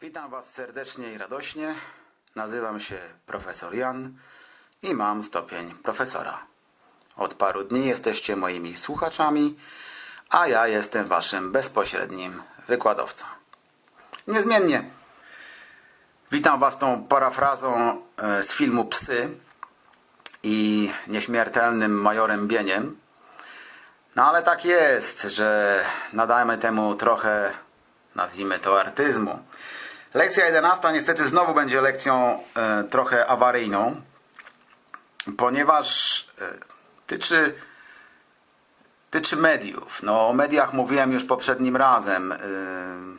Witam Was serdecznie i radośnie. Nazywam się profesor Jan i mam stopień profesora. Od paru dni jesteście moimi słuchaczami, a ja jestem Waszym bezpośrednim wykładowcą. Niezmiennie. Witam Was tą parafrazą e, z filmu Psy i nieśmiertelnym majorem Bieniem. No ale tak jest, że nadajmy temu trochę, nazwijmy to artyzmu. Lekcja 11 niestety znowu będzie lekcją e, trochę awaryjną, ponieważ e, tyczy, tyczy mediów. No, o mediach mówiłem już poprzednim razem, e,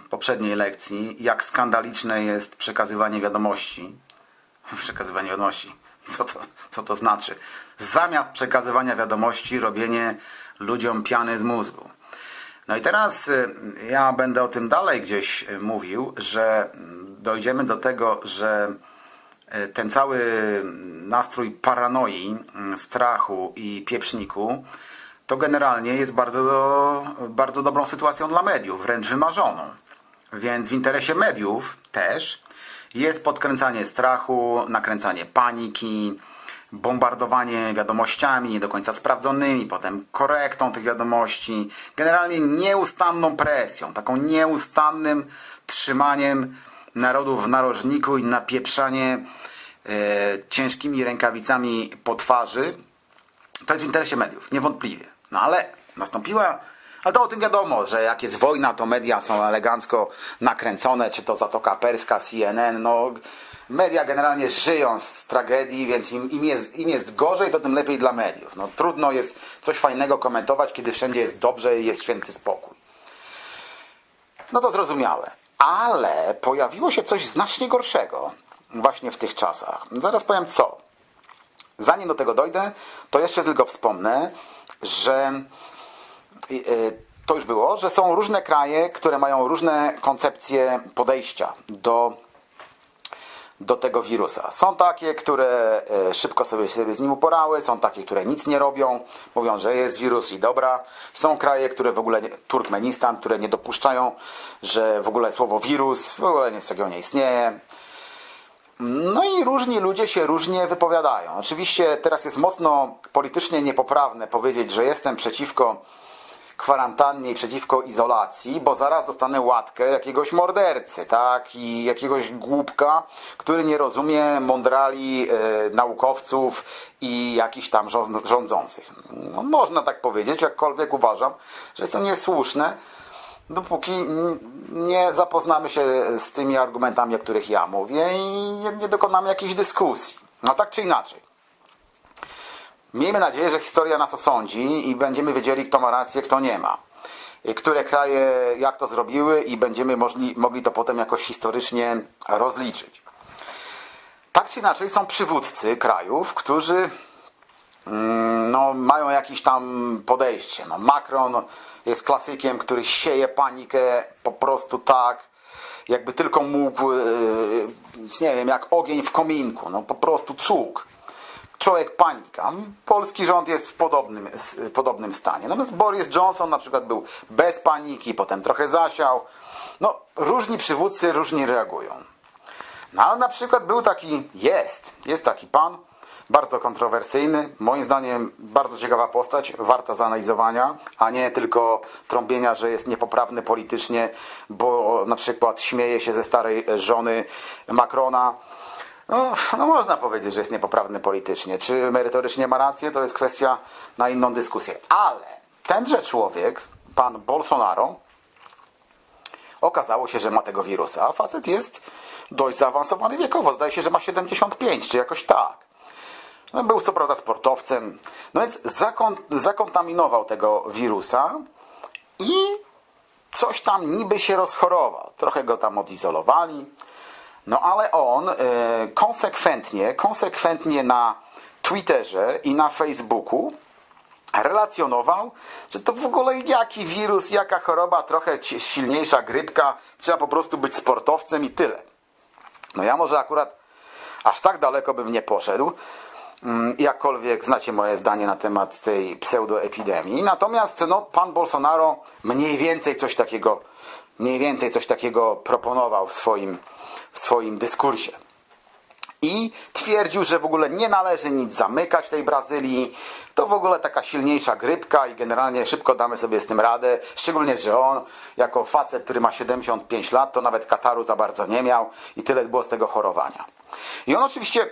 poprzedniej lekcji, jak skandaliczne jest przekazywanie wiadomości. Przekazywanie wiadomości. Co to, co to znaczy? Zamiast przekazywania wiadomości, robienie ludziom piany z mózgu. No i teraz y, ja będę o tym dalej gdzieś y, mówił, że mm, dojdziemy do tego, że y, ten cały nastrój paranoi, mm, strachu i pieprzniku to generalnie jest bardzo, bardzo dobrą sytuacją dla mediów, wręcz wymarzoną. Więc w interesie mediów też jest podkręcanie strachu, nakręcanie paniki, bombardowanie wiadomościami nie do końca sprawdzonymi, potem korektą tych wiadomości, generalnie nieustanną presją, taką nieustannym trzymaniem narodów w narożniku i napieprzanie e, ciężkimi rękawicami po twarzy. To jest w interesie mediów, niewątpliwie. No ale nastąpiła ale to o tym wiadomo, że jak jest wojna, to media są elegancko nakręcone, czy to Zatoka Perska, CNN, no media generalnie żyją z tragedii, więc im, im, jest, im jest gorzej, to tym lepiej dla mediów. No trudno jest coś fajnego komentować, kiedy wszędzie jest dobrze i jest święty spokój. No to zrozumiałe. Ale pojawiło się coś znacznie gorszego właśnie w tych czasach. Zaraz powiem co. Zanim do tego dojdę, to jeszcze tylko wspomnę, że to już było, że są różne kraje, które mają różne koncepcje podejścia do, do tego wirusa. Są takie, które y, szybko sobie, sobie z nim uporały, są takie, które nic nie robią, mówią, że jest wirus i dobra. Są kraje, które w ogóle, Turkmenistan, które nie dopuszczają, że w ogóle słowo wirus w ogóle nic takiego nie istnieje. No i różni ludzie się różnie wypowiadają. Oczywiście teraz jest mocno politycznie niepoprawne powiedzieć, że jestem przeciwko kwarantannie i przeciwko izolacji, bo zaraz dostanę łatkę jakiegoś mordercy, tak? I jakiegoś głupka, który nie rozumie mądrali e, naukowców i jakichś tam rząd- rządzących. No, można tak powiedzieć, jakkolwiek uważam, że jest to niesłuszne, dopóki nie zapoznamy się z tymi argumentami, o których ja mówię i nie dokonamy jakiejś dyskusji. No tak czy inaczej. Miejmy nadzieję, że historia nas osądzi i będziemy wiedzieli, kto ma rację, kto nie ma. Które kraje jak to zrobiły i będziemy możli, mogli to potem jakoś historycznie rozliczyć. Tak czy inaczej są przywódcy krajów, którzy mm, no, mają jakieś tam podejście. No, Macron jest klasykiem, który sieje panikę po prostu tak, jakby tylko mógł, yy, nie wiem, jak ogień w kominku. No, po prostu cuk człowiek panika. Polski rząd jest w podobnym, podobnym stanie. Natomiast Boris Johnson na przykład był bez paniki, potem trochę zasiał. No, różni przywódcy różnie reagują. No ale na przykład był taki, jest, jest taki pan, bardzo kontrowersyjny, moim zdaniem bardzo ciekawa postać, warta zanalizowania, a nie tylko trąbienia, że jest niepoprawny politycznie, bo na przykład śmieje się ze starej żony Macrona. No, no można powiedzieć, że jest niepoprawny politycznie. Czy merytorycznie ma rację, to jest kwestia na inną dyskusję. Ale tenże człowiek, pan Bolsonaro, okazało się, że ma tego wirusa, a facet jest dość zaawansowany wiekowo. Zdaje się, że ma 75, czy jakoś tak. No, był co prawda sportowcem, no więc zakon, zakontaminował tego wirusa i coś tam niby się rozchorował. Trochę go tam odizolowali. No ale on e, konsekwentnie, konsekwentnie na Twitterze i na Facebooku relacjonował, że to w ogóle jaki wirus, jaka choroba, trochę silniejsza grypka, trzeba po prostu być sportowcem i tyle. No ja może akurat aż tak daleko bym nie poszedł, mm, jakkolwiek znacie moje zdanie na temat tej pseudoepidemii. Natomiast no, pan Bolsonaro mniej więcej coś takiego mniej więcej coś takiego proponował w swoim, w swoim dyskursie. I twierdził, że w ogóle nie należy nic zamykać tej Brazylii. To w ogóle taka silniejsza grypka i generalnie szybko damy sobie z tym radę. Szczególnie, że on, jako facet, który ma 75 lat, to nawet Kataru za bardzo nie miał i tyle było z tego chorowania. I on oczywiście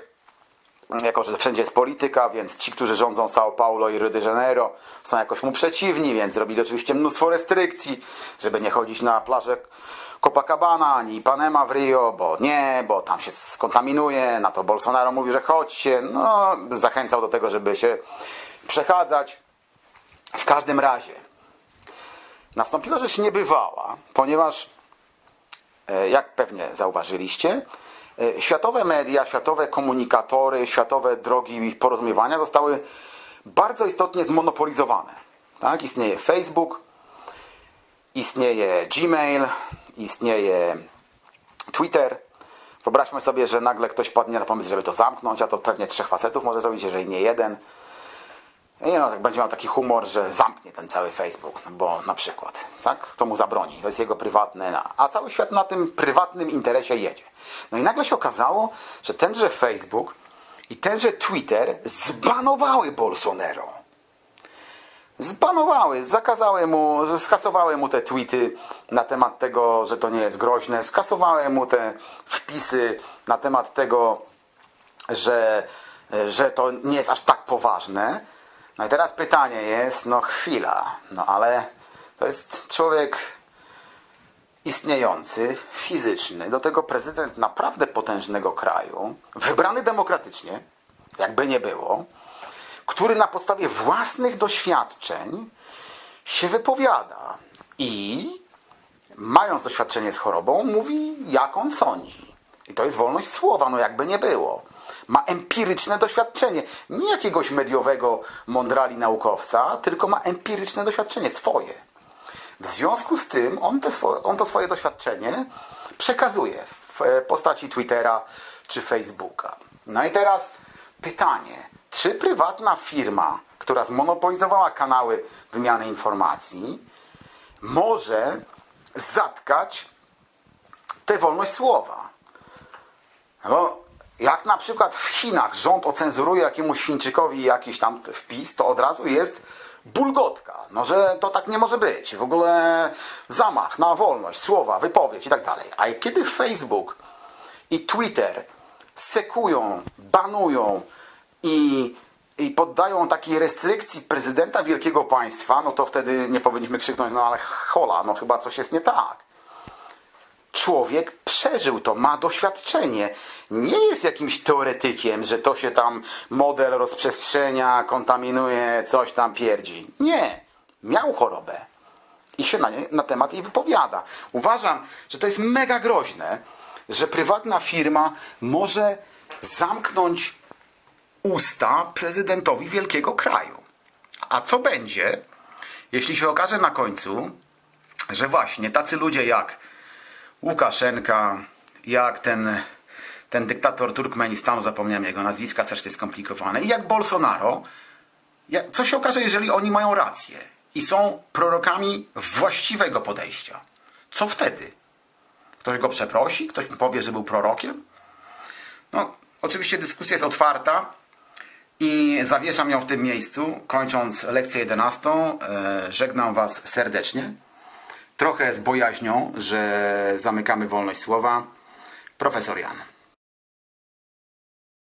jako że wszędzie jest polityka, więc ci, którzy rządzą São Paulo i Rio de Janeiro są jakoś mu przeciwni, więc zrobili oczywiście mnóstwo restrykcji, żeby nie chodzić na plażę Copacabana ani Ipanema w Rio, bo nie, bo tam się skontaminuje, na to Bolsonaro mówi, że chodźcie, no zachęcał do tego, żeby się przechadzać. W każdym razie nastąpiła rzecz niebywała, ponieważ e, jak pewnie zauważyliście, światowe media, światowe komunikatory, światowe drogi porozumiewania zostały bardzo istotnie zmonopolizowane. Tak? Istnieje Facebook, istnieje Gmail, istnieje Twitter. Wyobraźmy sobie, że nagle ktoś padnie na pomysł, żeby to zamknąć, a to pewnie trzech facetów może zrobić, jeżeli nie jeden. I no, tak będzie miał taki humor, że zamknie ten cały Facebook, bo na przykład, tak? Kto mu zabroni? To jest jego prywatny, a cały świat na tym prywatnym interesie jedzie. No i nagle się okazało, że tenże Facebook i tenże Twitter zbanowały Bolsonaro. Zbanowały, zakazały mu, skasowały mu te tweety na temat tego, że to nie jest groźne, skasowały mu te wpisy na temat tego, że, że to nie jest aż tak poważne. No i teraz pytanie jest, no chwila, no ale to jest człowiek istniejący, fizyczny, do tego prezydent naprawdę potężnego kraju, wybrany demokratycznie, jakby nie było, który na podstawie własnych doświadczeń się wypowiada i mając doświadczenie z chorobą, mówi jak on sądzi. I to jest wolność słowa, no jakby nie było. Ma empiryczne doświadczenie. Nie jakiegoś mediowego mądrali naukowca, tylko ma empiryczne doświadczenie swoje. W związku z tym on, te swo- on to swoje doświadczenie przekazuje w e, postaci Twittera czy Facebooka. No i teraz pytanie, czy prywatna firma, która zmonopolizowała kanały wymiany informacji, może zatkać tę wolność słowa? No Bo jak na przykład w Chinach rząd ocenzuruje jakiemuś Chińczykowi jakiś tam wpis, to od razu jest bulgotka. No, że to tak nie może być. W ogóle zamach na wolność słowa, wypowiedź i tak dalej. A kiedy Facebook i Twitter sekują, banują i, i poddają takiej restrykcji prezydenta wielkiego państwa, no to wtedy nie powinniśmy krzyknąć, no ale hola, no chyba coś jest nie tak człowiek przeżył to, ma doświadczenie. Nie jest jakimś teoretykiem, że to się tam model rozprzestrzenia, kontaminuje, coś tam pierdzi. Nie. Miał chorobę i się na, na temat jej wypowiada. Uważam, że to jest mega groźne, że prywatna firma może zamknąć usta prezydentowi wielkiego kraju. A co będzie, jeśli się okaże na końcu, że właśnie tacy ludzie jak Łukaszenka, jak ten, ten dyktator Turkmenistanu, zapomniałem jego nazwiska, strasznie skomplikowane, i jak Bolsonaro, jak, co się okaże, jeżeli oni mają rację i są prorokami właściwego podejścia? Co wtedy? Ktoś go przeprosi? Ktoś mu powie, że był prorokiem? No, oczywiście dyskusja jest otwarta i zawieszam ją w tym miejscu, kończąc lekcję 11. E, żegnam Was serdecznie trochę z bojaźnią, że zamykamy wolność słowa. Profesor Jan.